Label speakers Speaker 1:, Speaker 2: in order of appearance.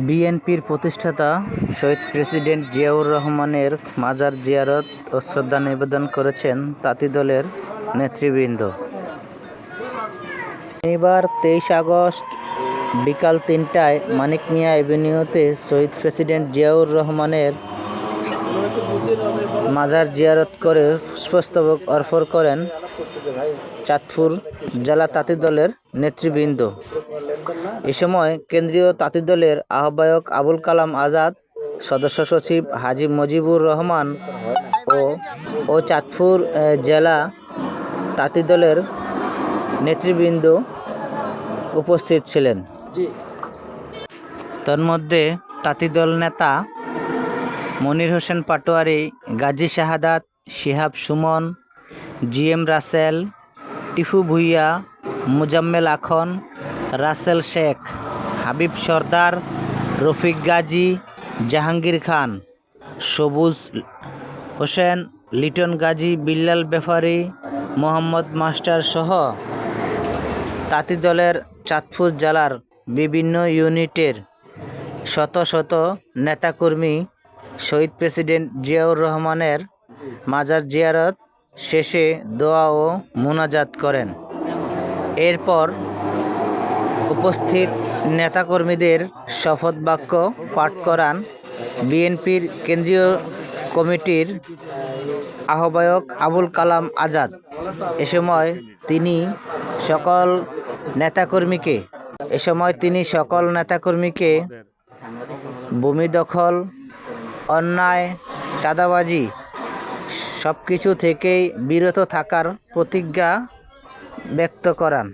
Speaker 1: বিএনপির প্রতিষ্ঠাতা শহীদ প্রেসিডেন্ট জিয়াউর রহমানের মাজার জিয়ারত ও শ্রদ্ধা নিবেদন করেছেন তাঁতি দলের নেতৃবৃন্দ। শনিবার তেইশ আগস্ট বিকাল তিনটায় মানিক মিয়া এভিনিউতে শহীদ প্রেসিডেন্ট জিয়াউর রহমানের মাজার জিয়ারত করে পুষ্পস্তবক অর্পণ করেন চাঁদপুর জেলা তাঁতি দলের নেতৃবৃন্দ। এ সময় কেন্দ্রীয় তাঁতি দলের আহ্বায়ক আবুল কালাম আজাদ সদস্য সচিব হাজি মজিবুর রহমান ও ও চাঁদপুর জেলা তাঁতি দলের নেতৃবৃন্দ উপস্থিত ছিলেন। তন্মধ্যে তাঁতি দল নেতা Monir Hossain Patwari Gazi Shahadat Shihab Sumon G M Rasel Tifu Bhuiya Muzammel Akhon Rasel Sheikh, Habib Sardar, Rafiq Gazi, Jahangir Khan, Sabuj Hossain, Liton Gazi, Billal Bepari, Mohammad master সহ তাঁতি দলের চাঁদপুর জেলার বিভিন্ন ইউনিটের শত শত নেতাকর্মী শহীদ প্রেসিডেন্ট জিয়াউর রহমানের মাজার জিয়ারত শেষে দোয়া ও মোনাজাত করেন। এরপর উপস্থিত নেতাকর্মীদের শপথ বাক্য পাঠ করান বিএনপির কেন্দ্রীয় কমিটির আহ্বায়ক আবুল কালাম আজাদ। এ সময় তিনি সকল নেতাকর্মীকে, এ সময় তিনি সকল নেতাকর্মীকে ভূমি দখল, অন্যায়, চাঁদাবাজি সব কিছু থেকেই বিরত থাকার প্রতিজ্ঞা ব্যক্ত করান।